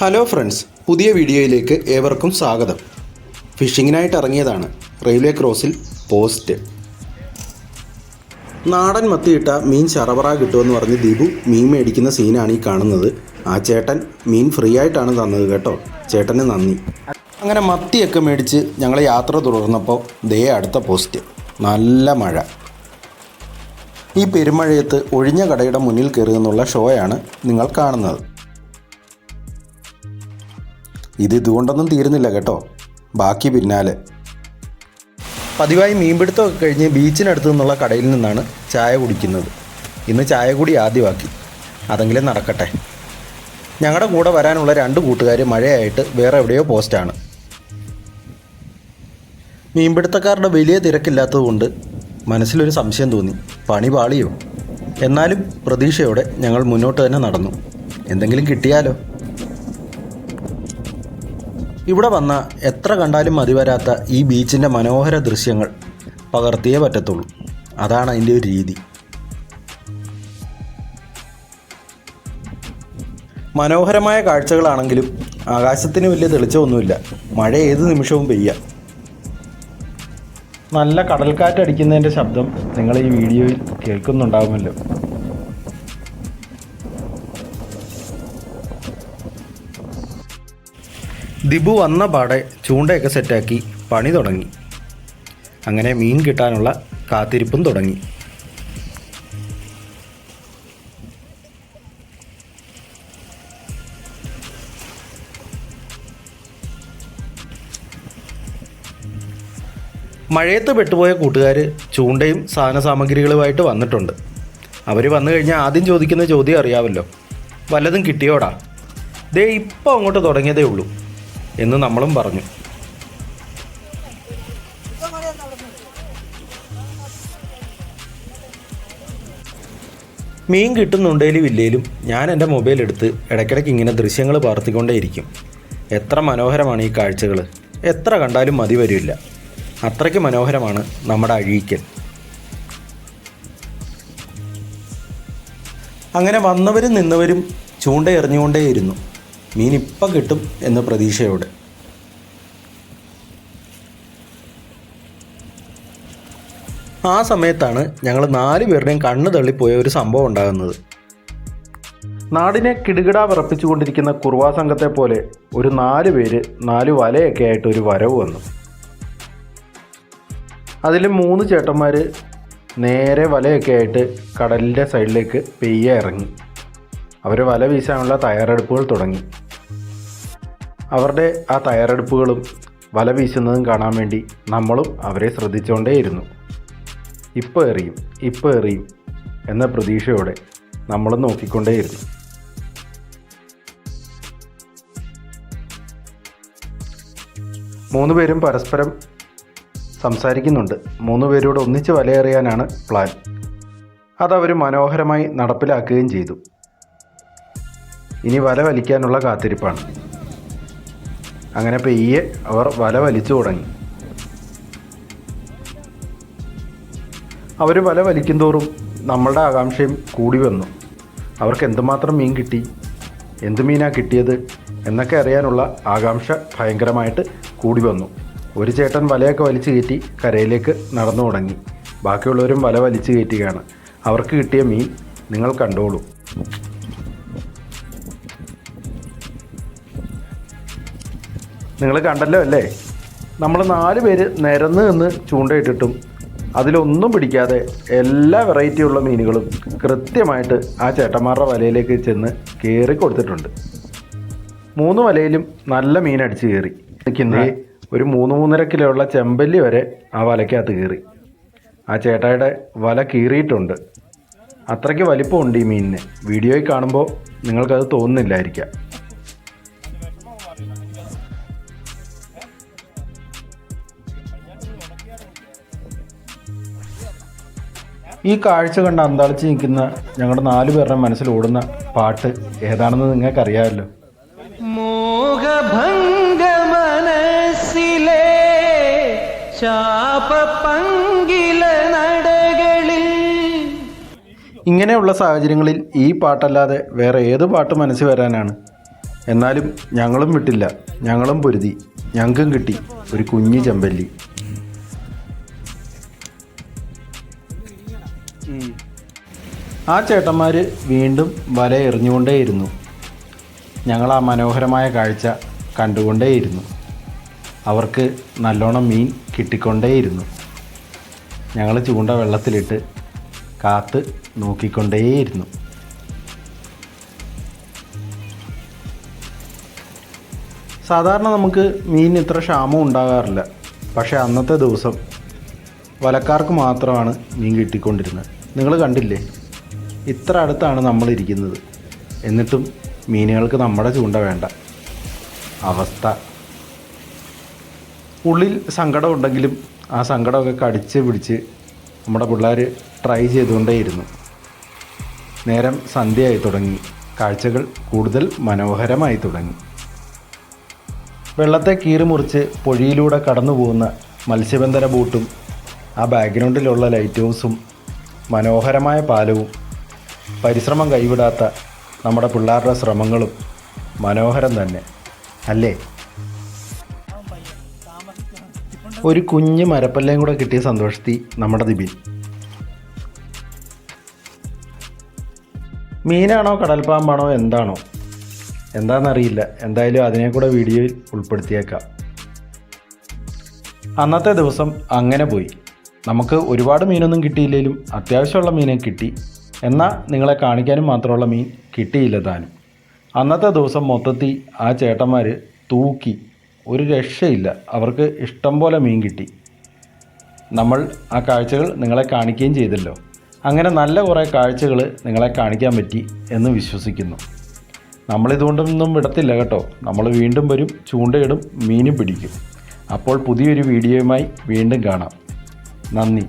Hello friends പുതിയ വീഡിയോയിലേക്ക് ഏവർക്കും സ്വാഗതം. ഫിഷിങ്ങിനായിട്ട് ഇറങ്ങിയതാണ് റെയിൽവേ ക്രോസിൽ പോസ്റ്റ്. നാടൻ മത്തിയിട്ട മീൻ ചറവറ കിട്ടുമെന്ന് പറഞ്ഞ് ദീപു മീൻ മേടിക്കുന്ന സീനാണ് ഈ കാണുന്നത്. ആ ചേട്ടൻ മീൻ ഫ്രീ ആയിട്ടാണ് തന്നത് കേട്ടോ. ചേട്ടന് നന്ദി. അങ്ങനെ മത്തിയൊക്കെ മേടിച്ച് ഞങ്ങൾ യാത്ര തുടർന്നപ്പോൾ ദേ അടുത്ത പോസ്റ്റ്. നല്ല മഴ. ഈ പെരുമഴയത്ത് ഒഴിഞ്ഞ കടയുടെ മുന്നിൽ കയറുക എന്നുള്ള ഷോയാണ് നിങ്ങൾ കാണുന്നത്. ഇത് ഇതുകൊണ്ടൊന്നും തീരുന്നില്ല കേട്ടോ. ബാക്കി പിന്നാലെ. പതിവായി മീൻപിടുത്തമൊക്കെ കഴിഞ്ഞ് ബീച്ചിനടുത്ത് നിന്നുള്ള കടയിൽ നിന്നാണ് ചായ കുടിക്കുന്നത്. ഇന്ന് ചായ കൂടി ആദ്യമാക്കി. അതെങ്കിലും നടക്കട്ടെ. ഞങ്ങളുടെ കൂടെ വരാനുള്ള രണ്ട് കൂട്ടുകാർ മഴയായിട്ട് വേറെ എവിടെയോ പോസ്റ്റാണ് മീൻപിടുത്തക്കാരുടെ വലിയ തിരക്കില്ലാത്തതുകൊണ്ട് മനസ്സിലൊരു സംശയം തോന്നി. പണി പാളിയോ? എന്നാലും പ്രതീക്ഷയോടെ ഞങ്ങൾ മുന്നോട്ട് തന്നെ നടന്നു. എന്തെങ്കിലും കിട്ടിയാലോ? ഇവിടെ വന്ന എത്ര കണ്ടാലും മതി വരാത്ത ഈ ബീച്ചിന്റെ മനോഹര ദൃശ്യങ്ങൾ പകർത്തിയേ പറ്റത്തുള്ളൂ. അതാണ് അതിന്റെ ഒരു രീതി. മനോഹരമായ കാഴ്ചകളാണെങ്കിലും ആകാശത്തിന് വലിയ തെളിച്ചമൊന്നുമില്ല. മഴ ഏത് നിമിഷവും പെയ്യാം. നല്ല കടൽക്കാറ്റടിക്കുന്നതിന്റെ ശബ്ദം നിങ്ങൾ ഈ വീഡിയോയിൽ കേൾക്കുന്നുണ്ടാവുമല്ലോ. ദിബു വന്ന പാടെ ചൂണ്ടയൊക്കെ സെറ്റാക്കി പണി തുടങ്ങി. അങ്ങനെ മീൻ കിട്ടാനുള്ള കാത്തിരിപ്പും തുടങ്ങി. മഴയത്ത് പെട്ടുപോയ കൂട്ടുകാർ ചൂണ്ടയും സാധന സാമഗ്രികളുമായിട്ട് വന്നിട്ടുണ്ട്. അവർ വന്നു കഴിഞ്ഞാൽ ആദ്യം ചോദിക്കുന്ന ചോദ്യം അറിയാമല്ലോ വല്ലതും കിട്ടിയോടാ? ദേ ഇപ്പോൾ അങ്ങോട്ട് തുടങ്ങിയതേ ഉള്ളൂ. എന്ന് നമ്മളും പറഞ്ഞു. മീൻ കിട്ടുന്നുണ്ടേലും ഇല്ലേലും ഞാൻ എന്റെ മൊബൈൽ എടുത്ത് ഇടയ്ക്കിടയ്ക്ക് ഇങ്ങനെ ദൃശ്യങ്ങൾ പാർത്തിക്കൊണ്ടേയിരിക്കും. എത്ര മനോഹരമാണ് ഈ കാഴ്ചകൾ എത്ര കണ്ടാലും മതി വരില്ല. അത്രയ്ക്ക് മനോഹരമാണ് നമ്മുടെ അഴീക്കൽ. അങ്ങനെ വന്നവരും നിന്നവരും ചൂണ്ട എറിഞ്ഞുകൊണ്ടേയിരുന്നു മീൻ ഇപ്പം കിട്ടും എന്ന പ്രതീക്ഷയോടെ. ആ സമയത്താണ് ഞങ്ങൾ നാല് പേരുടെയും കണ്ണ് തള്ളിപ്പോയ ഒരു സംഭവം ഉണ്ടാകുന്നത്. നാടിനെ കിടുകിടാ വിറപ്പിച്ചുകൊണ്ടിരിക്കുന്ന കുർവാ സംഘത്തെ പോലെ ഒരു നാല് പേര് നാല് വലയൊക്കെ ആയിട്ട് ഒരു വരവ് വന്നു. അതിൽ മൂന്ന് ചേട്ടന്മാർ നേരെ വലയൊക്കെ ആയിട്ട് കടലിന്റെ സൈഡിലേക്ക് പെയ്യ ഇറങ്ങി. അവർ വല വീശാനുള്ള തയ്യാറെടുപ്പുകൾ തുടങ്ങി. അവരുടെ ആ തയ്യാറെടുപ്പുകളും വല വീശുന്നതും കാണാൻ വേണ്ടി നമ്മളും അവരെ ശ്രദ്ധിച്ചുകൊണ്ടേയിരുന്നു. ഇപ്പോൾ എറിയും ഇപ്പോൾ എറിയും എന്ന പ്രതീക്ഷയോടെ നമ്മളും നോക്കിക്കൊണ്ടേയിരുന്നു. മൂന്ന് പേരും പരസ്പരം സംസാരിക്കുന്നുണ്ട്. മൂന്ന് പേരോട് ഒന്നിച്ച് വലയെറിയാനാണ് പ്ലാൻ. അതവർ മനോഹരമായി നടപ്പിലാക്കുകയും ചെയ്തു. ഇനി വല വലിക്കാനുള്ള കാത്തിരിപ്പാണ്. അങ്ങനെ പെയ്യെ അവർ വല വലിച്ചു തുടങ്ങി. അവർ വല വലിക്കുന്തോറും നമ്മളുടെ ആകാംക്ഷയും കൂടി വന്നു. അവർക്ക് എന്തുമാത്രം മീൻ കിട്ടി എന്ത് മീനാണ് കിട്ടിയത് എന്നൊക്കെ അറിയാനുള്ള ആകാംക്ഷ ഭയങ്കരമായിട്ട് കൂടി വന്നു. ഒരു ചേട്ടൻ വലയൊക്കെ വലിച്ചു കയറ്റി കരയിലേക്ക് നടന്നു തുടങ്ങി. ബാക്കിയുള്ളവരും വല വലിച്ചു കയറ്റുകയാണ്. അവർക്ക് കിട്ടിയ മീൻ നിങ്ങൾ കണ്ടോളൂ. നിങ്ങൾ കണ്ടല്ലോ അല്ലേ? നമ്മൾ നാല് പേര് നിരന്ന് നിന്ന് ചൂണ്ടയിട്ടിട്ടും അതിലൊന്നും പിടിക്കാതെ എല്ലാ വെറൈറ്റിയുള്ള മീനുകളും കൃത്യമായിട്ട് ആ ചേട്ടന്മാരുടെ വലയിലേക്ക് ചെന്ന് കയറി കൊടുത്തിട്ടുണ്ട്. മൂന്ന് വലയിലും നല്ല മീൻ അടിച്ച് കയറി. നിൽക്കുന്നേ ഒരു മൂന്ന് മൂന്നര കിലോ ഉള്ള ചെമ്പല്ലി വരെ ആ വലയ്ക്കകത്ത് കയറി. ആ ചേട്ടായുടെ വല കീറിയിട്ടുണ്ട്. അത്രയ്ക്ക് വലിപ്പമുണ്ട് ഈ മീനിന്. വീഡിയോയിൽ കാണുമ്പോൾ നിങ്ങൾക്കത് തോന്നുന്നില്ലായിരിക്കാം. ഈ കാഴ്ച കണ്ട് അന്താളിച്ച് നിൽക്കുന്ന ഞങ്ങളുടെ നാലു പേരുടെ മനസ്സിൽ ഓടുന്ന പാട്ട് ഏതാണെന്ന് നിങ്ങൾക്കറിയാമല്ലോ. മോഹഭംഗ മനസ്സിലെ നടകളിൽ. ഇങ്ങനെയുള്ള സാഹചര്യങ്ങളിൽ ഈ പാട്ടല്ലാതെ വേറെ ഏത് പാട്ട് മനസ്സിൽ വരാനാണ്? എന്നാലും ഞങ്ങളും വിട്ടില്ല. ഞങ്ങളും പൊരുതി. ഞങ്ങൾക്കും കിട്ടി. ഒരു കുഞ്ഞു ചെമ്പല്ലി. ആ ചേട്ടന്മാർ വീണ്ടും വല എറിഞ്ഞുകൊണ്ടേയിരുന്നു ഞങ്ങൾ ആ മനോഹരമായ കാഴ്ച കണ്ടുകൊണ്ടേയിരുന്നു. അവർക്ക് നല്ലോണം മീൻ കിട്ടിക്കൊണ്ടേയിരുന്നു. ഞങ്ങൾ ചൂണ്ട വെള്ളത്തിലിട്ട് കാത്ത് നോക്കിക്കൊണ്ടേയിരുന്നു. സാധാരണ നമുക്ക് മീൻ ഇത്ര ക്ഷാമം ഉണ്ടാകാറില്ല. പക്ഷേ അന്നത്തെ ദിവസം വലക്കാർക്ക് മാത്രമാണ് മീൻ കിട്ടിക്കൊണ്ടിരുന്നത്. നിങ്ങൾ കണ്ടില്ലേ? ഇത്ര അടുത്താണ് നമ്മൾ ഇരിക്കുന്നത്. എന്നിട്ടും മീനുകൾക്ക് നമ്മുടെ ചൂണ്ട വേണ്ട. അവസ്ഥ. ഉള്ളിൽ സങ്കടം ഉണ്ടെങ്കിലും ആ സങ്കടമൊക്കെ കടിച്ച് പിടിച്ച് നമ്മുടെ പിള്ളേർ ട്രൈ ചെയ്തുകൊണ്ടേയിരുന്നു. നേരം സന്ധ്യയായി തുടങ്ങി. കാഴ്ചകൾ കൂടുതൽ മനോഹരമായി തുടങ്ങി. വെള്ളത്തെ കീറിമുറിച്ച് പൊഴിയിലൂടെ കടന്നു പോകുന്ന മത്സ്യബന്ധന ബോട്ടും ആ ബാക്ക്ഗ്രൗണ്ടിലുള്ള ലൈറ്റ് ഹൗസും മനോഹരമായ പാലവും പരിശ്രമം കൈവിടാത്ത നമ്മുടെ പിള്ളേരുടെ ശ്രമങ്ങളും മനോഹരം തന്നെ അല്ലേ? ഒരു കുഞ്ഞ് മരപ്പല്ലയും കൂടെ കിട്ടിയ സന്തോഷത്തി നമ്മുടെ ദിബിൻ. മീനാണോ കടൽപ്പാമ്പാണോ എന്താണോ? എന്താണെന്നറിയില്ല. എന്തായാലും അതിനെ കൂടെ വീഡിയോയിൽ ഉൾപ്പെടുത്തിയേക്കാം. അന്നത്തെ ദിവസം അങ്ങനെ പോയി. നമുക്ക് ഒരുപാട് മീനൊന്നും കിട്ടിയില്ലെങ്കിലും അത്യാവശ്യമുള്ള മീനെ കിട്ടി. എന്നാൽ നിങ്ങളെ കാണിക്കാനും മാത്രമുള്ള മീൻ കിട്ടിയില്ല താനും. അന്നത്തെ ദിവസം മൊത്തത്തിൽ ആ ചേട്ടന്മാർ തൂക്കി. ഒരു രക്ഷയില്ല. അവർക്ക് ഇഷ്ടം പോലെ മീൻ കിട്ടി. നമ്മൾ ആ കാഴ്ചകൾ നിങ്ങളെ കാണിക്കുകയും ചെയ്തല്ലോ. അങ്ങനെ നല്ല കുറേ കാഴ്ചകൾ നിങ്ങളെ കാണിക്കാൻ പറ്റി എന്ന് വിശ്വസിക്കുന്നു. നമ്മളിതുകൊണ്ടൊന്നും വിടത്തില്ല കേട്ടോ. നമ്മൾ വീണ്ടും വരും ചൂണ്ടയിടും മീനും പിടിക്കും. അപ്പോൾ പുതിയൊരു വീഡിയോയുമായി വീണ്ടും കാണാം. നന്ദി.